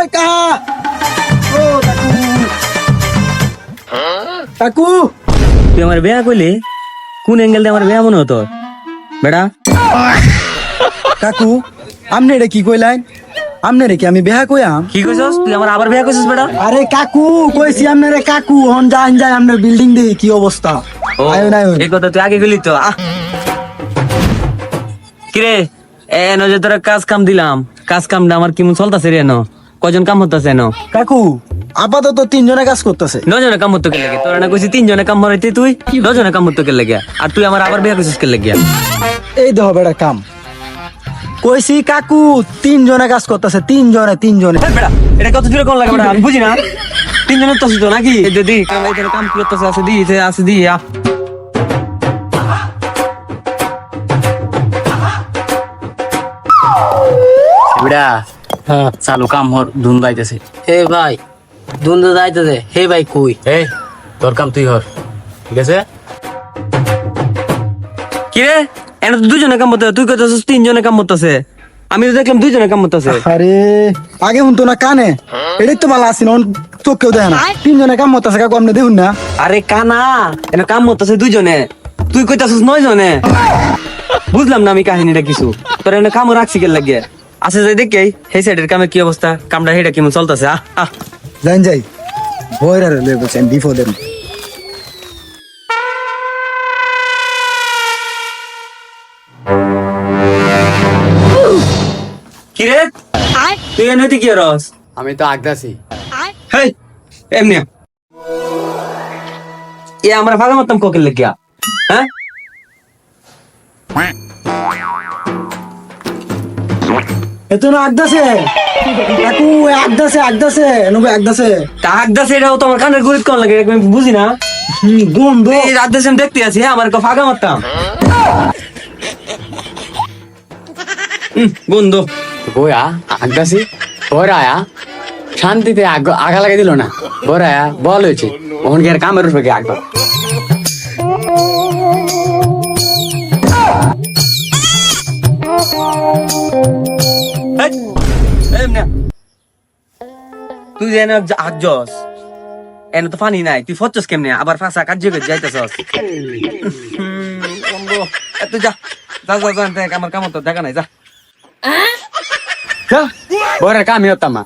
ওই কাহা? ও কাকু। কাকু? তুই আমার বিয়া করলি? কোন অ্যাঙ্গেল দিয়ে আমার বিয়া মনে হতো? বেটা। কাকু আমনে রে কি কইলেন? আমনে রে কি আমি বেহা কইয়াম? কি কইছস? তুই আমার আবার বিয়া করছিস বেটা? আরে কাকু কইছি আমনে রে কাকু হন যান যাই আমনের বিল্ডিং দেখি কি অবস্থা। আয়ন আয়ন। এই কথা তুই আগে গেলি তো। কিরে এনো যে তোরা কাজ কাম দিলাম। কাজ কামটা আমার কেমন চলতেছে রে এনো? কজন কাম হতেছে এনো? কাকু আপাতত তিনজনে কাজ করতেছে। নজনে কাম হতো কে লাগে তোরা না কইছি তিনজনে কাম মরাইতে তুই নজনে কাম হতো কে লাগে আর তুই আমার আবার বিয়া করছিস কে লাগে এই দেহ বেড়া কাম। কইছি কাকু তিনজনে কাজ করতেছে তিনজনে তিনজনে। বেটা এটা কত দূরে কোন লাগে বেটা? আমি বুঝি না। তিনজনের তো নাকি? এই যে দি কাম করতেছে আছে দি এতে আছে দি আ। বিড়া। চালু কাম হর ধুন হে ভাই যাইতেছে। হে ভাই কই? এই তোর কাম তুই হর। ঠিক আছে? কি রে? এনে দুজনে কাম হতো তুই কইতেছিস তিনজনে কাম হতেছে আমি তো দেখলাম দুইজনে কাম হতেছে আরে আগে শুনতো না কানে? এটাই তো ভালো আসিন চোখেও দেয় না। তিনজনে কাম করতেছে কাকু আপনি দেখুন না। আরে কানা এনে কাম হতেছে দুইজনে। তুই কইতাছিস নয় জনে বুঝলাম না আমি কাহিনীটা কিছু। তোর এনে কামও রাখছি কে লাগে আছে যে দেখি সেই সাইডের কামে কি অবস্থা? কামটা হেটা কেমন চলতেছে? আহ জান যাই ভয়ের আর লয়ে বলছেন বিপদের কি রে? তুই এনে তুই কি রস আমি তো আগদাছি। হেই এমনি এ আমরা ভাগা মারতাম কোকের লেগিয়া। হ্যাঁ? এত না কাকু নবে দাস এটাও তোমার কানের গরিব কোন লাগে আমি বুঝি না। গন্ধ। এই আমি দেখতে আছি হ্যাঁ আমার ফাঁকা মারতাম। শান্তিতে আগ- লাগাই দিল না। বইরা আয়া বল হয়েছে। ওখান কি আর কামের উপরে কি আগবা। হেই, এমনি তুই যেন আগজস এনে তো পানি নাই তুই ফচস কেমনে? আবার ফাঁসা কাজ করে যাইতেছস তুই যা যা যা যা আমার কাম তো দেখা নাই যা। বইরার কামই হতাম